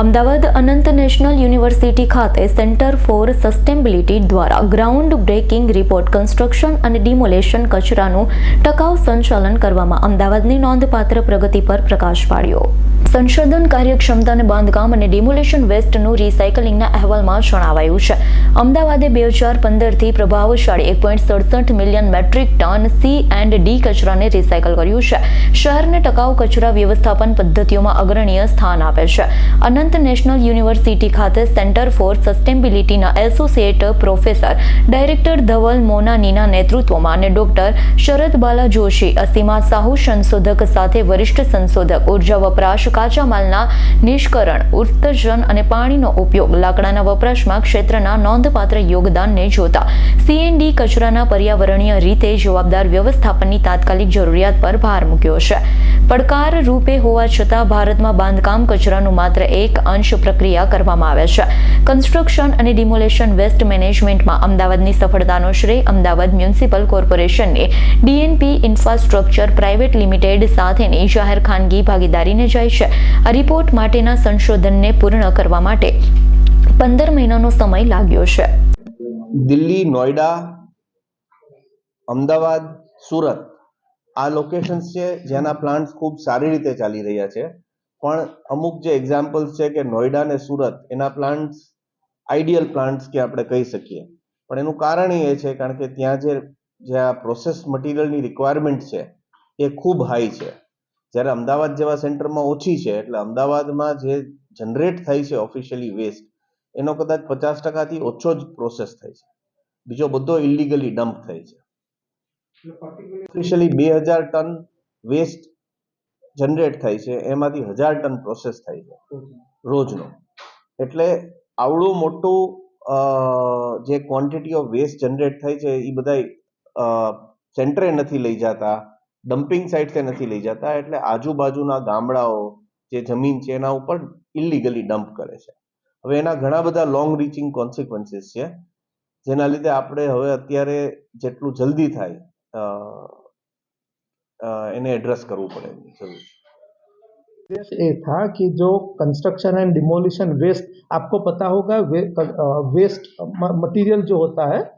Ahmedabad Anant national university ખાતે centre for sustainability દ્વારા ground breaking report, construction અને ડિમોલેશન કચરાનું ટકાઉ સંચાલન કરવામાં અમદાવાદની નોંધપાત્ર પ્રગતિ પર પ્રકાશ પાડ્યો. સંશોધન કાર્યક્ષમતા અને બાંધકામ અને ડિમોલેશન વેસ્ટનું રિસાયકલિંગના અહેવાલમાં જણાવાયું છે. અમદાવાદે બે હજાર પંદરથી પ્રભાવશાળી એક પોઈન્ટ સડસઠ million metric ton C and D કચરાને રિસાયકલ કર્યું છે. શહેરને ટકાઉ કચરા વ્યવસ્થાપન પદ્ધતિઓમાં અગ્રણીય સ્થાન આપે છે. અનંત નેશનલ યુનિવર્સિટી ખાતે સેન્ટર ફોર સસ્ટેનેબિલિટીના એસોસિએટ પ્રોફેસર ડાયરેક્ટર ધવલ મોનાનીના નેતૃત્વમાં અને ડોક્ટર શરદ બાલા જોશી અસીમા સાહુ સંશોધક સાથે વરિષ્ઠ સંશોધક ઊર્જા વપરાશ કાચા માલના નિષ્કરણ ઉત્તર્જન અને પાણીનો ઉપયોગ લાકડાના વપરાશમાં ક્ષેત્રના નોંધપાત્ર યોગદાનને જોતા સીએનડી કચરાના પર્યાવરણીય રીતે જવાબદાર વ્યવસ્થાપનની તાત્કાલિક જરૂરિયાત પર ભાર મૂક્યો છે. પડકાર રૂપે હોવા છતાં ભારતમાં બાંધકામ કચરાનું માત્ર એક અંશ પ્રક્રિયા કરવામાં આવે છે. કન્સ્ટ્રક્શન અને ડિમોલેશન વેસ્ટ મેનેજમેન્ટમાં અમદાવાદની સફળતાનો શ્રેય અમદાવાદ મ્યુનિસિપલ કોર્પોરેશનની ડીએનપી ઇન્ફ્રાસ્ટ્રક્ચર પ્રાઇવેટ લિમિટેડ સાથેની જાહેર ખાનગી ભાગીદારીને જાય છે. આ રિપોર્ટ માટેના સંશોધનને પૂર્ણ કરવા માટે પંદર મહિનાનો સમય લાગ્યો છે. દિલ્હી, નોઈડા, અમદાવાદ, સુરત આ લોકેશન્સ છે જેના પ્લાન્ટ્સ ખૂબ સારી રીતે ચાલી રહ્યા છે. પણ અમુક જે એક્ઝામ્પલ્સ છે કે નોઈડા અને સુરત એના પ્લાન્ટ્સ આઈડિયલ પ્લાન્ટ્સ કે આપણે કહી શકીએ. પણ એનું કારણ એ છે કારણ કે ત્યાં જે જે આ પ્રોસેસ મટીરિયલની રિક્વાયરમેન્ટ છે એ ખૂબ હાઈ છે. જ્યારે અમદાવાદ જેવા સેન્ટરમાં ઓછી છે, એટલે અમદાવાદમાં જે જનરેટ થાય છે ઓફિશિયલી વેસ્ટ એનો કદાચ પચાસ ટકાથી ઓછો જ પ્રોસેસ થાય છે. બીજો બધો ઇલીગલી ડમ્પ થાય છે. ઓફિશિયલી બે હજાર ટન વેસ્ટ જનરેટ થાય છે, એમાંથી હજાર ટન પ્રોસેસ થાય છે, રોજનો. એટલે આવડું મોટું જે ક્વોન્ટિટી ઓફ વેસ્ટ જનરેટ થાય છે, એ બધા સેન્ટરે નથી લઈ જતા. ડમ્પિંગ સાઇટ્સે નથી લઈ જતા એટલે આજુબાજુના ગામડાઓ જે જમીન છે એના ઉપર ઇલીગલી ડમ્પ કરે છે હવે એના ઘણા બધા લોંગ રીચિંગ કોન્સિક્વન્સીસ છે જેના લીધે આપણે હવે અત્યારે જેટલું જલ્દી થાય અ, અ, એને એડ્રેસ કરવું પડે એની જરૂર છે उद्देश्य ये था कि जो कंस्ट्रक्शन एंड डिमोलिशन वेस्ट आपको पता होगा वे, वेस्ट मटेरियल जो होता है अ,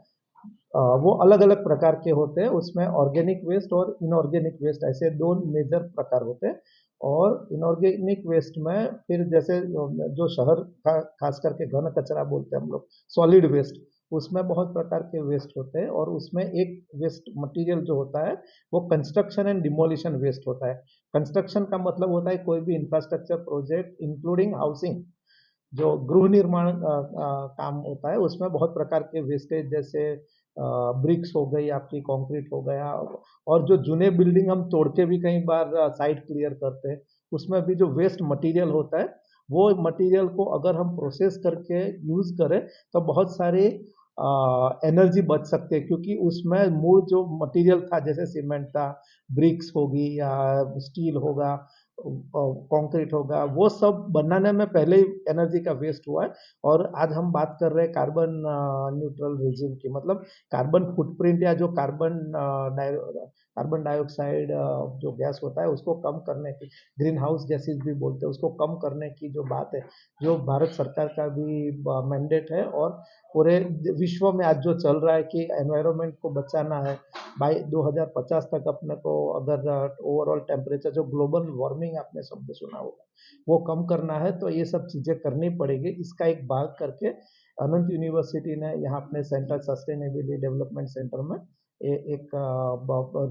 वो अलग अलग प्रकार के होते हैं। उसमें ऑर्गेनिक वेस्ट और इनऑर्गेनिक वेस्ट ऐसे दो मेजर प्रकार होते हैं। और इनऑर्गेनिक वेस्ट में फिर जैसे, जो शहर का खास करके घन कचरा बोलते हैं हम लोग सॉलिड वेस्ट उसमें बहुत प्रकार के वेस्ट होते हैं। और उसमें एक वेस्ट मटेरियल जो होता है, वो कंस्ट्रक्शन एंड डिमोलिशन वेस्ट होता है। कंस्ट्रक्शन का मतलब होता है कोई भी इंफ्रास्ट्रक्चर प्रोजेक्ट इंक्लूडिंग हाउसिंग जो गृह निर्माण काम होता है, उसमें बहुत प्रकार के वेस्टेज जैसे ब्रिक्स हो गई, आपकी कंक्रीट हो गया और जो जुने बिल्डिंग हम तोड़ के भी कई बार साइट क्लियर करते हैं, उसमें भी जो वेस्ट मटेरियल होता है, वो मटेरियल को अगर हम प्रोसेस करके यूज़ करें तो बहुत सारी एनर्जी बच सकती है, क्योंकि उसमें मूल जो मटेरियल था, जैसे सीमेंट था ब्रिक्स होगी या स्टील होगा कंक्रीट होगा। वो सब बनाने में पहले ही एनर्जी का वेस्ट हुआ है और आज हम बात कर रहे हैं कार्बन न्यूट्रल रिजिम की। मतलब कार्बन फुटप्रिंट या जो कार्बन कार्बन डाइऑक्साइड जो गैस होता है उसको कम करने की ग्रीन हाउस गैसेज भी बोलते हैं, उसको कम करने की जो बात है, जो भारत सरकार का भी मैंडेट है और पूरे विश्व में आज जो चल रहा है कि एनवायरनमेंट को बचाना है। बाई 2050 तक अपने को अगर ओवरऑल टेम्परेचर जो ग्लोबल वार्मिंग आपने शब्द सुना होगा वो कम करना है तो ये सब चीज़ें करनी पड़ेगी इसका एक भाग करके अनंत यूनिवर्सिटी ने यहाँ अपने सेंटर सस्टेनेबिलिटी डेवलपमेंट सेंटर में ए, एक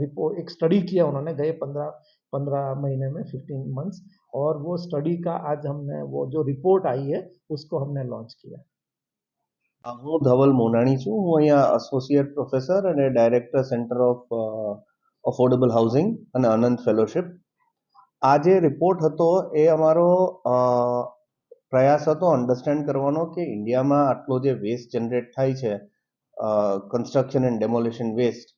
रिपोर्ट एक स्टडी किया उन्होंने गए पंद्रह पंद्रह महीने में फिफ्टीन मंथ्स और वो स्टडी का आज हमने वो जो रिपोर्ट आई है उसको हमने लॉन्च किया અ, હું ધવલ મોનાણી છું હું અહીંયા એસોસિએટ પ્રોફેસર અને director centre of affordable housing અને અનંત ફેલોશિપ આ જે રિપોર્ટ હતો એ અમારો પ્રયાસ હતો અન્ડરસ્ટેન્ડ કરવાનો કે ઇન્ડિયામાં આટલો જે વેસ્ટ જનરેટ થાય છે કન્સ્ટ્રક્શન એન્ડ ડેમોલિશન વેસ્ટ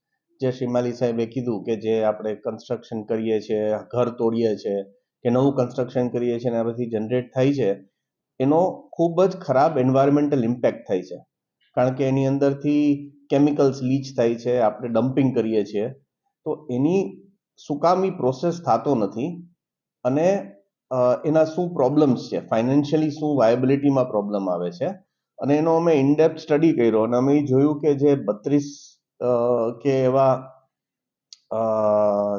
જે શ્રીમાલી સાહેબે કીધું કે જે આપણે કન્સ્ટ્રક્શન કરીએ છીએ, ઘર તોડીએ છીએ, કે નવું કન્સ્ટ્રક્શન કરીએ છીએ અને બધી જનરેટ થાય છે, એનો ખૂબ જ ખરાબ એન્વાયરમેન્ટલ ઇમ્પેક્ટ થાય છે. કારણ કે એની અંદરથી કેમિકલ્સ લીચ થાય છે, આપણે ડમ્પિંગ કરીએ છીએ. તો એની સુકામી પ્રોસેસ થતો નથી. અને એના શું પ્રોબ્લેમ્સ છે? ફાઇનાન્શિયલી શું વાયબિલિટીમાં પ્રોબ્લેમ આવે છે? અને એનો અમે ઇનડેપ સ્ટડી કર્યો અને અમે જોયું કે જે બત્રીસ કે એવા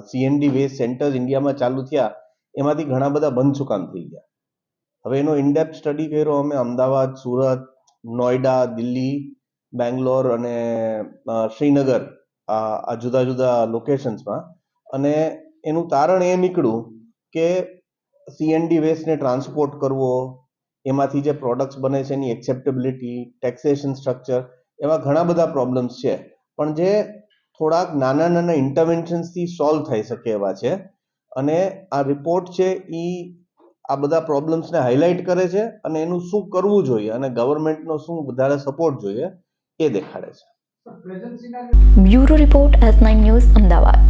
સીએનડી વેસ્ટ સેન્ટર્સ ઇન્ડિયામાં ચાલુ થયા, એમાંથી ઘણા બધા બંધ ચુકામ થઈ ગયા. હવે એનો ઇનડેપ સ્ટડી કર્યો અમે, અમદાવાદ, સુરત, નોઈડા, દિલ્હી, બેંગ્લોર અને શ્રીનગર, આ જુદા જુદા લોકેશન્સમાં અને એનું તારણ એ નીકળ્યું કે સીએનડી વેસ્ટને ટ્રાન્સપોર્ટ કરવો એમાંથી જે પ્રોડક્ટ્સ બને છે એની એક્સેપ્ટેબિલિટી ટેક્સેશન સ્ટ્રક્ચર એવા ઘણા બધા પ્રોબ્લેમ્સ છે. પણ જે થોડાક નાના નાના ઇન્ટરવેન્શન્સથી સોલ્વ થઈ શકે એવા છે. અને આ રિપોર્ટ છે એ આ બધા પ્રોબ્લેમ્સને હાઇલાઇટ કરે છે અને એનું શું કરવું જોઈએ અને ગવર્મેન્ટનો શું વધારે સપોર્ટ જોઈએ એ દેખાડે છે. Bureau report S nine news Ahmedabad.